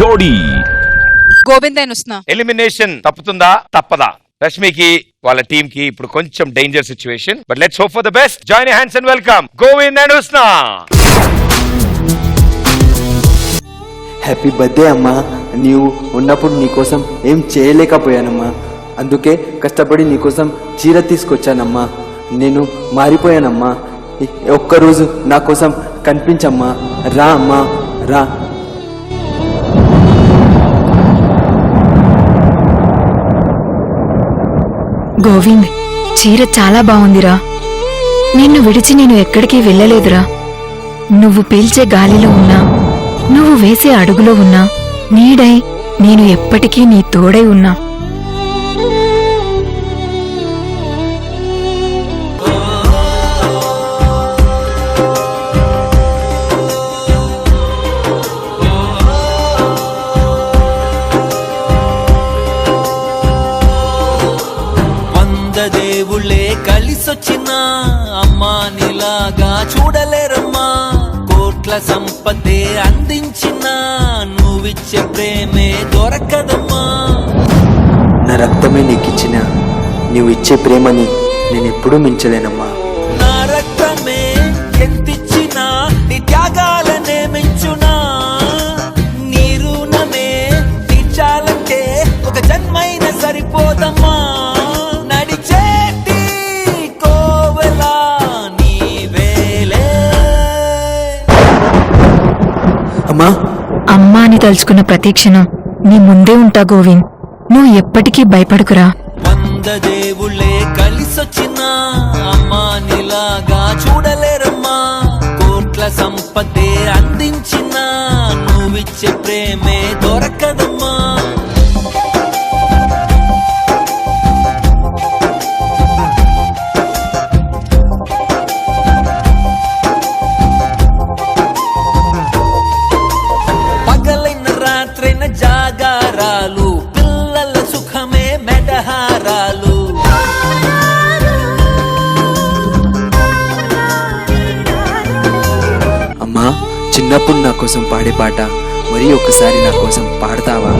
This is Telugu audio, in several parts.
జోడీ. గోవింద్ అండ్ ఉస్నా ఎలిమినేషన్ తప్పుతుందా? తప్పదా. రష్మికి వాళ్ళ టీమ్కి ఇప్పుడు కొంచెం danger situation but let's hope for the best join hands and welcome Govind and Usna happy birthday అమ్మా. నీవు ఉన్నప్పుడు నీకోసం ఏం చేయలేకపోయానమ్మా. అందుకే కష్టపడి నీకోసం చీర తీసుకొచ్చానమ్మా. నేను మారిపోయానమ్మా. ఒక్కరోజు నా కోసం కనిపించమ్మా. రా అమ్మా. రా. గోవింద్ చీర చాలా బాగుందిరా. నిన్ను విడిచి నేను ఎక్కడికి వెళ్ళలేదురా. నువ్వు పీల్చే గాలిలో ఉన్నా నువ్వు వేసే అడుగులో ఉన్నా నీడై నేను ఎప్పటికీ నీ తోడై ఉన్నా. దేవుళ్ళే కలిసొచ్చిన అమ్మా నీలాగా చూడలేరమ్మా. కోట్ల సంపదే అందించిన నువ్విచ్చే ప్రేమే దొరకదమ్మా. నా రక్తమే నీకిచ్చిన నువ్వు నీవు ఇచ్చే ప్రేమని నేను ఎప్పుడూ మించలేనమ్మా. అమ్మా అని తలుచుకున్న ప్రతీక్షణం నీ ముందే ఉంటా గోవింద్. నువ్వు ఎప్పటికీ భయపడుకురా. వంద దేవుళ్ళే కలిసొచ్చిన అమ్మా నీలాగా చూడలేరమ్మా. కోట్ల సంపదే అందించిన చిన్నప్పుడు నా కోసం పాడే పాట మరీ ఒకసారి నా కోసం పాడతావా?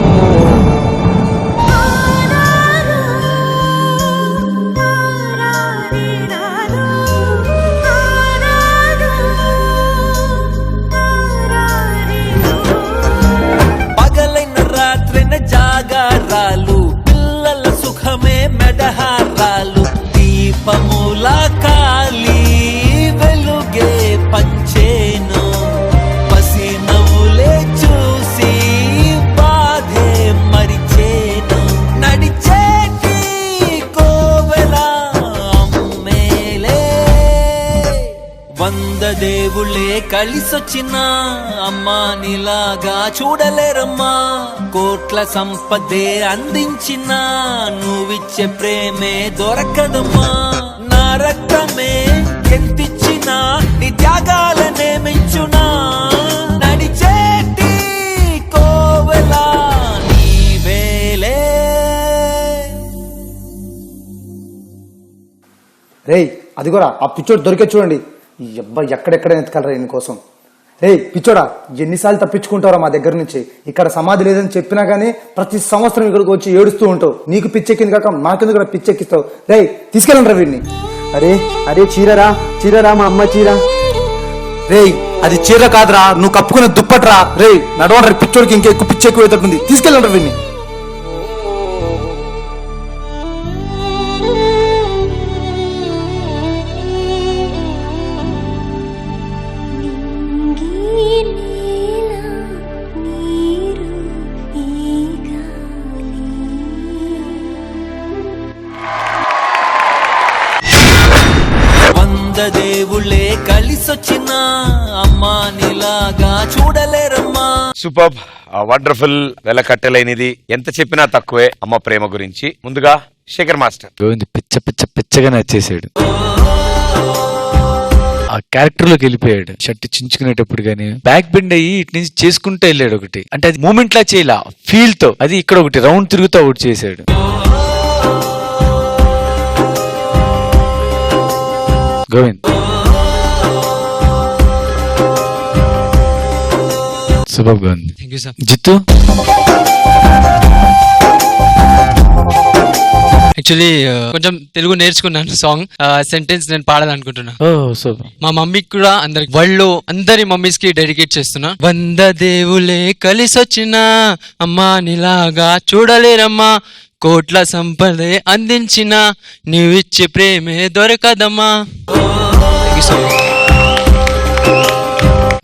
కలిసొచ్చిన అమ్మా నీలాగా చూడలేరమ్మా. కోట్ల సంపదే అందించిన నువ్విచ్చే ప్రేమే దొరకదమ్మా. నా రక్తమే ఎంతిచ్చినా నీ త్యాగాలనే మించునా నడిచేటి కోవెలా నీవేలే. రేయ్ కూడా ఆ పిచ్చోడు దొరికే చూడండి. ఈ అబ్బా ఎక్కడెక్కడ ఈయన కోసం? రేయ్ పిచ్చోడా ఎన్నిసార్లు తప్పించుకుంటారా మా దగ్గర నుంచి? ఇక్కడ సమాధి లేదని చెప్పినా గానీ ప్రతి సంవత్సరం ఇక్కడికి వచ్చి ఏడుస్తూ ఉంటావు. నీకు పిచ్చెక్కింది కాక మాకెందుకు కూడా పిచ్చెక్కిస్తావు? రేయ్ తీసుకెళ్ళండి వీడిని. అరే అరే చీరరా చీరరా మా అమ్మ చీర. రేయ్ అది చీర కాదురా నువ్వు కప్పుకునే దుప్పట్రా. రేయ్ నడవండి పిచ్చోడికి పిచ్చి ఎక్కువ అవుతుంది తీసుకెళ్ళండి వీడిని. కలిసొచ్చిన అమ్మా నీలాగా చూడలేరమ్మా. సూపర్ వండర్ఫుల్ వెలకట్టలేనిది ఎంత చెప్పినా తక్కువే అమ్మ ప్రేమ గురించి. ముందుగా శేఖర్ మాస్టర్. గోవింద్ పిచ్చ పిచ్చ పిచ్చగా నచ్చేసాడు ఆ క్యారెక్టర్లోకి వెళ్ళిపోయాడు. షర్ట్ చించుకునేటప్పుడు గానీ బ్యాక్ బెండ్ అయ్యి ఇటు నుంచి చేసుకుంటూ వెళ్ళాడు ఒకటి. అంటే అది మూమెంట్ లా చేయాల? ఫీల్తో. అది ఇక్కడ ఒకటి రౌండ్ తిరుగుతూ ఒకటి చేశాడు. గోవింద్. సూపర్గా ఉంది thank you sir Jithu actually కొంచెం తెలుగు నేర్చుకున్నాను సాంగ్ సెంటెన్స్ నేను పాడాలనుకుంటున్నా. మా మమ్మీకి కూడా అందరికి వరల్డ్ అందరి మమ్మీస్కి డెడికేట్ చేస్తున్నా. వంద దేవులే కలిసొచ్చిన అమ్మా నీలాగా చూడలేరమ్మా. కోట్ల సంపదే అందించిన నీవిచ్చే ప్రేమే దొరకదమ్మా.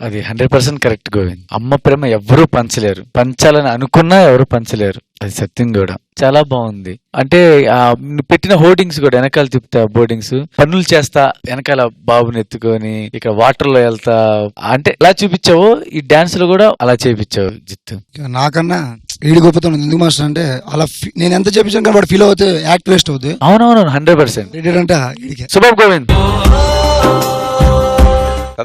అది హండ్రెడ్ పర్సెంట్ కరెక్ట్ గోవింద్. అమ్మ ప్రేమ ఎవరు పంచలేరు. పంచాలని అనుకున్నా ఎవరు పంచలేరు. అది సత్యం కూడా. చాలా బాగుంది. అంటే పెట్టిన హోర్డింగ్స్ కూడా వెనకాల తిప్పుతా బోర్డింగ్స్. పనులు చేస్తా వెనకాల బాబుని ఎత్తుకొని ఇక్కడ వాటర్లో వెళ్తా. అంటే ఎలా చూపించావో ఈ డాన్స్లో కూడా అలా చేపించావు జిత్తు. ఇక నాకన్నా ఈడి గొప్పతనం ఎందుకు మాస్టర్ అంటే అలా నేను ఎంత చెప్పించాను కానీ వాడు ఫీల్ అవుతే యాక్ట్ వేస్ట్ అవుతుంది అవునవును హండ్రెడ్ పర్సెంట్. ఈడికి సుబాబ్ గోవింద్.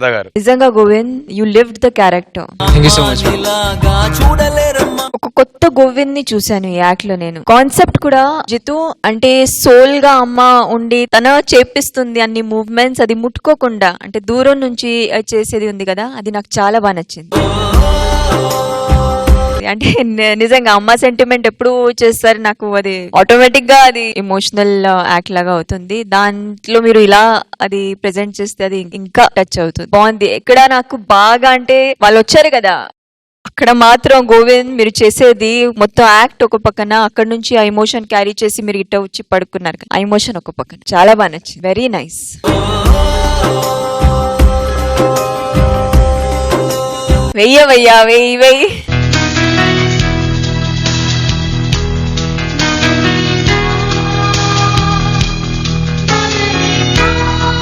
గారు నిజంగా Govind you lived the character thank you so much నీలాగా చూడలేరమ్మా. ఒక కొత్త గోవింద్ని చూశాను ఈ యాక్ట్లో నేను. కాన్సెప్ట్ కూడా జితు అంటే సోల్గా అమ్మ ఉండి తన చేపిస్తుంది అన్ని మూవ్మెంట్స్ అది ముట్టుకోకుండా అంటే దూరం నుంచి చేసేది ఉంది కదా అది నాకు చాలా బాగా నచ్చింది. అంటే నిజంగా అమ్మ సెంటిమెంట్ ఎప్పుడు చేస్తారు నాకు అది ఆటోమేటిక్గా అది ఎమోషనల్ యాక్ట్ లాగా అవుతుంది. దాంట్లో మీరు ఇలా అది ప్రెజెంట్ చేస్తే అది ఇంకా టచ్ అవుతుంది. బాగుంది. ఎక్కడ నాకు బాగా అంటే వాళ్ళు వచ్చారు కదా అక్కడ మాత్రం గోవింద్ మీరు చేసేది మొత్తం యాక్ట్ ఒక పక్కన అక్కడ నుంచి ఆ ఎమోషన్ క్యారీ చేసి మీరు ఇట్ట వచ్చి పడుకున్నారు ఆ ఎమోషన్ ఒక పక్కన. చాలా బాగా నచ్చింది. వెరీ నైస్ వెయ్య వెయ్య వెయ్యి వెయ్యి.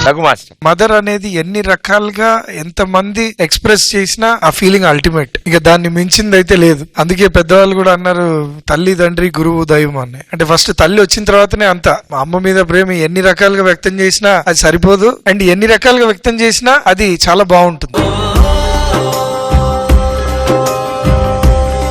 రఘు మాస్టర్. మదర్ అనేది ఎన్ని రకాలుగా ఎంత మంది ఎక్స్ప్రెస్ చేసినా ఆ ఫీలింగ్ అల్టిమేట్. ఇక దాన్ని మించింది అయితే లేదు. అందుకే పెద్దవాళ్ళు కూడా అన్నారు తల్లి తండ్రి గురువు దైవం అని. అంటే ఫస్ట్ తల్లి వచ్చిన తర్వాతనే అంత. మా అమ్మ మీద ప్రేమ ఎన్ని రకాలుగా వ్యక్తం చేసినా అది సరిపోదు. అండ్ ఎన్ని రకాలుగా వ్యక్తం చేసినా అది చాలా బాగుంటుంది.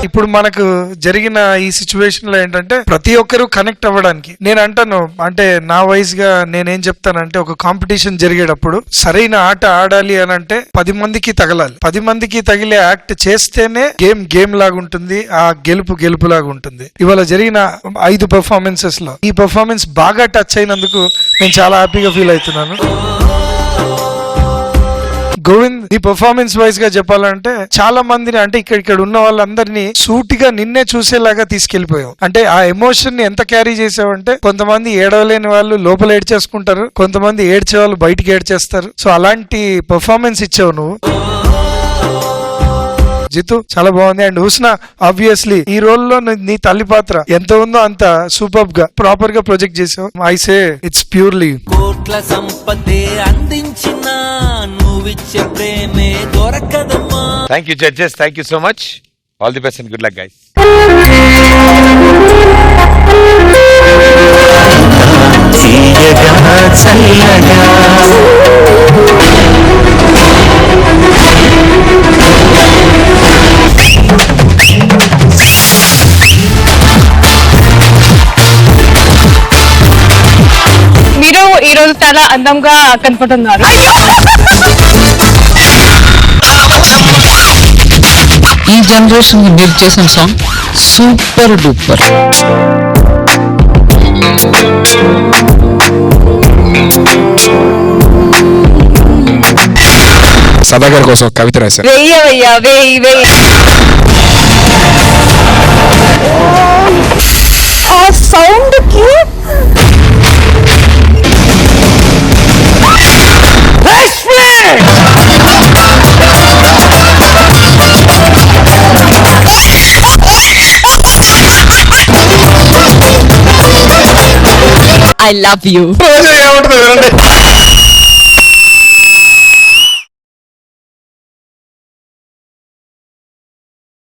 ఇప్పుడు మనకు జరిగిన ఈ సిచ్యువేషన్లో ఏంటంటే ప్రతి ఒక్కరు కనెక్ట్ అవ్వడానికి. నేను అంటాను అంటే నా వయసు గా నేనేం చెప్తానంటే ఒక కాంపిటీషన్ జరిగేటప్పుడు సరైన ఆట ఆడాలి అని అంటే పది మందికి తగలాలి. పది మందికి తగిలే యాక్ట్ చేస్తేనే గేమ్ గేమ్ లాగా ఉంటుంది ఆ గెలుపు గెలుపు లాగా ఉంటుంది. ఇవాళ జరిగిన ఐదు పెర్ఫార్మెన్సెస్లో ఈ పెర్ఫార్మెన్స్ బాగా టచ్ అయినందుకు నేను చాలా హ్యాపీగా ఫీల్ అవుతున్నాను. గోవింద్ నీ పర్ఫార్మెన్స్ వైజ్గా చెప్పాలంటే చాలా మందిని అంటే ఇక్కడ ఇక్కడ ఉన్న వాళ్ళందరినీ సూటిగా నిన్నే చూసేలాగా తీసుకెళ్ళిపోయావు అంటే ఆ ఎమోషన్ని ఎంత క్యారీ చేసావంటే కొంతమంది ఏడవలేని వాళ్ళు లోపల ఏడ్చేసుకుంటారు కొంతమంది ఏడ్చే వాళ్ళు బయటికి ఏడ్చేస్తారు సో అలాంటి పర్ఫార్మెన్స్ ఇచ్చావు నువ్వు. జితు చాలా బాగుంది. అండ్ హుస్న ఆబ్వియస్లీ ఈ రోల్లో నీ- తల్లి పాత్ర ఎంత ఉందో అంత సూపర్గా ప్రాపర్గా ప్రొజెక్ట్ చేసావు. ఐ సే ఇట్స్ ప్యూర్లీ కోట్ల సంపదే అందించిన నువ్విచ్చే ప్రేమే దొరకదమ్మా. Thank you judges thank you so much all the best and good luck guys మీరు ఈ రోజు చాలా అందంగా కనపడుతున్నారు. ఈ జనరేషన్ మీరు చేసిన సాంగ్ సూపర్ డూపర్ సదాగర్ కోసం కవిత రాశారు. వెయ్యవయ్యా వెయ్యి వెయ్యి ఆ సౌండ్ ఐ లవ్ యూ ఏమంటుంది? వినండి.